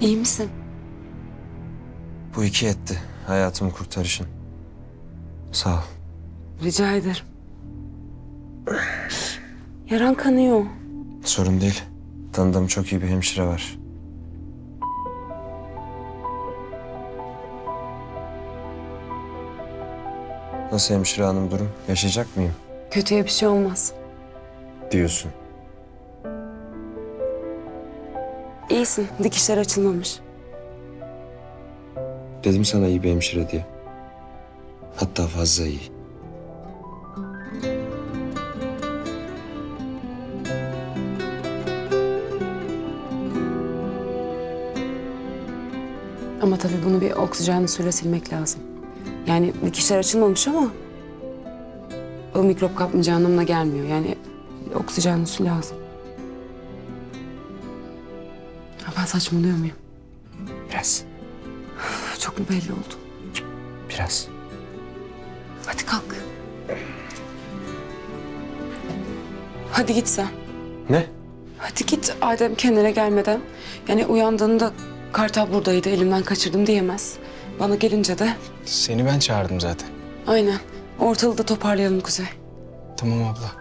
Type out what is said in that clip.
İyi misin? Bu iki etti. Hayatımı kurtarışın. Sağ ol. Rica ederim. Yaran kanıyor. Sorun değil. Tanıdığım çok iyi bir hemşire var. Nasıl hemşire hanım durum? Yaşayacak mıyım? Kötüye bir şey olmaz. Diyorsun. İyisin. Dikişler açılmamış. Dedim sana iyi bir hemşire diye. Hatta fazla iyi. Ama tabii bunu bir oksijenli suyla silmek lazım. Yani dikişler açılmamış ama... ...o mikrop kapmayacağı anlamına gelmiyor. Yani oksijenli su lazım. Saçmalıyor muyum? Biraz. Çok mu belli oldu? Biraz. Hadi kalk. Hadi git sen. Ne? Hadi git Adem kendine gelmeden. Yani uyandığında Kartal buradaydı elimden kaçırdım diyemez. Bana gelince de Seni ben çağırdım zaten. aynen ortalığı da toparlayalım Kuzey. Tamam abla.